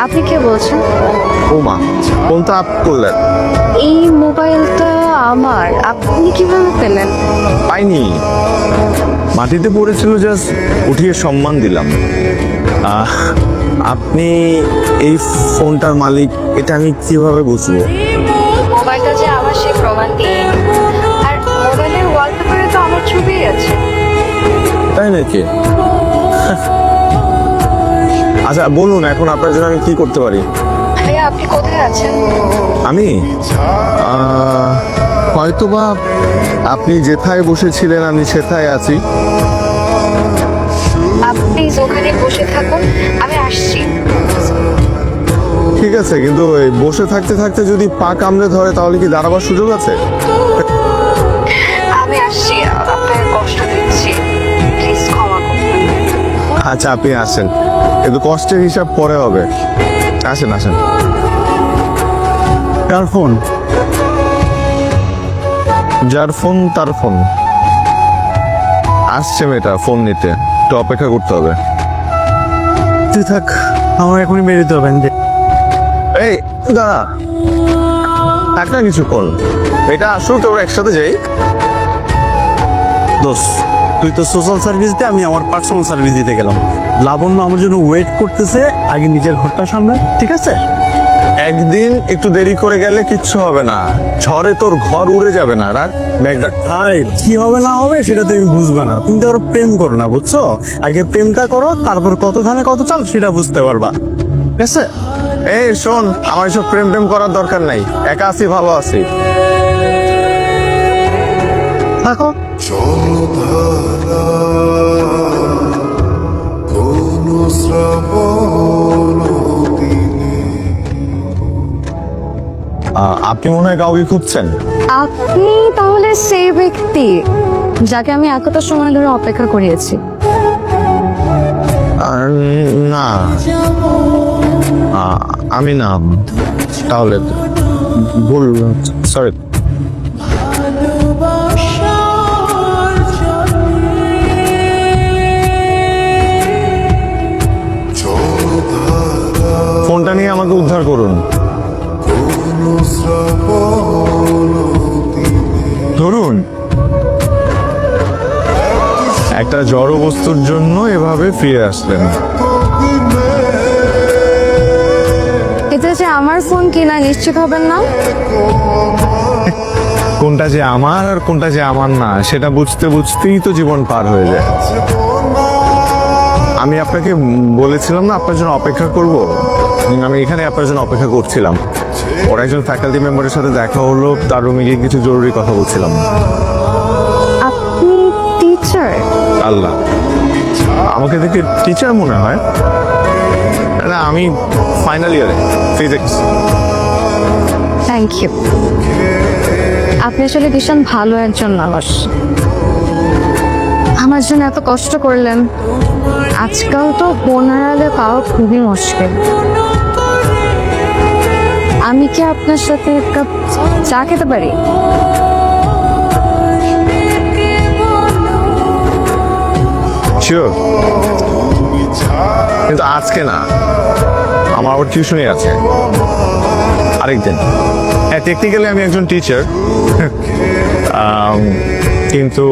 আপনি কে বলছেন? ও মা কোনটা আপ করলেন। এই মোবাইলটা আমার আপনি কীভাবে পেলেন? পাইনি। মাটিতে পড়েছিল জাস্ট উঠিয়ে সম্মান দিলাম। আহ, আপনি এই ফোনটার মালিক এটা আমি কীভাবে বুঝব? মোবাইলটা যে আমার সেই প্রমাণ দিয়ে। আর মোবাইলের ওয়ালপেপারে তো আমার ছবি আছে। তাই নাকি? আচ্ছা বলুন এখন আপনার জন্য আমি কি করতে পারি? ভাইয়া আপনি কোথায় আছেন? আমি? আহ, হয়তোবা আপনি যেথায় বসেছিলেন আমি সেথায় আছি। আপনি ওখানে বসে থাকুন আমি আসছি। ঠিক আছে কিন্তু ওই বসে থাকতে থাকতে যদি পা কামড়ে ধরে তাহলে কি দাঁড়াবার সুযোগ আছে? আমি আসছি আপনার কষ্ট দিচ্ছি। প্লিজ ক্ষমা করবেন। আচ্ছা আপনি আসেন। কিন্তু কষ্টের হিসাব পরে হবে। আসেন আসেন। কার ফোন। যার ফোন তার ফোন। আসছে মেয়েটা ফোন নিতে। একটু অপেক্ষা করতে হবে। তুই থাক আমার এখনই বেরোতে হবে এই দাদা থাক না কিছুক্ষণ এটা আসুক তোর একসাথে যাই। দোষ তুই তো সোশ্যাল সার্ভিস দে আমি আমার পার্সোনাল সার্ভিস দিতে গেলাম। লাবণ্য আমার জন্য ওয়েট করতেছে আগে নিজের ঘরটা সামনে ঠিক আছে? একদিন একটু দেরি করে গেলে কিচ্ছু হবে না। ঝড়ে তোর ঘর উড়ে যাবে না রাখ ব্যাগটা আরে কি হবে না হবে সেটা তুমি বুঝবে না। তুমি তো আরও প্রেম করো না বুঝছ? আগে প্রেমটা করো তারপর কত ধানে কত চাল সেটা বুঝতে পারবা। ঠিক আছে? এই শোন আমার এসব প্রেম প্রেম করার দরকার নাই। একা আছি ভালো আছি। থাকো। কাউকে খুঁজছেন? আপনি তাহলে সেই ব্যক্তি যাকে আমি এতটা সময় ধরে অপেক্ষা করিয়েছি। আর না। আমি না। তাহলে ভুল সরি। ফোনটা নিয়ে আমাকে উদ্ধার করুন। ধরুন একটা জড় বস্তুর জন্য এভাবে ফিরে আসলেন। এটা যে আমার ফোন কিনা নিশ্চিত হবেন না? কোনটা যে আমার আর কোনটা যে আমার না সেটা বুঝতে বুঝতেই তো জীবন পার হয়ে যায়। আমি আপনাকে বলেছিলাম না আপনার জন্য অপেক্ষা করব? আমি এখানে আপনার জন্য অপেক্ষা করছিলাম। ওর একজন ফ্যাকাল্টি মেম্বারের সাথে দেখা হলো তার রুমে গিয়ে কিছু জরুরি কথা বলছিলাম। আপনি টিচার আল্লাহ। আমাকে দেখে টিচার মনে হয়? না আমি ফাইনাল ইয়ারে ফিজিক্স থ্যাংক ইউ আপনি আসলে ভীষণ ভালো একজন মানুষ। আমার জন্য এত কষ্ট করলেন। আজকাল তো বোনারালে পাওয়া খুবই মুশকিল। আমি কি আপনার সাথে কাপ চা খেতে পারি? কিন্তু আজকে না, আমার আবার টিউশনই আছে। আরেকদিন। হ্যাঁ টেকনিক্যালি আমি একজন টিচার কিন্তু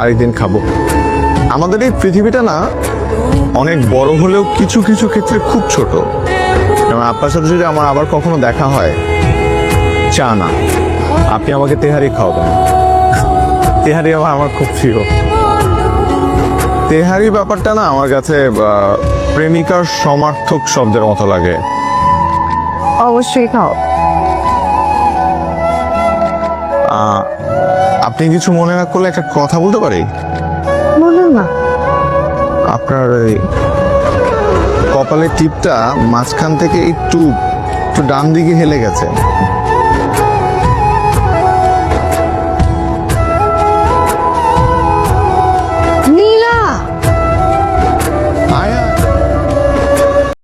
আরেকদিন খাব। আমাদের এই পৃথিবীটা না, অনেক বড় হলেও কিছু কিছু ক্ষেত্রে খুব ছোট। যেমন আপনার সাথে যদি আমার আবার কখনো দেখা হয় চা না। আপনি আমাকে তেহারি খাওয়াবেন। তেহারি আমার আমার খুব প্রিয়। তেহারি ব্যাপারটা না আমার কাছে প্রেমিকার সমার্থক শব্দের মতো লাগে। অবশ্যই খাও। আপনি কিছু মনে না করলে একটা কথা বলতে পারি? না। আপনার কপালের টিপটা মাঝখান থেকে একটু একটু ডান দিকে হেলে গেছে।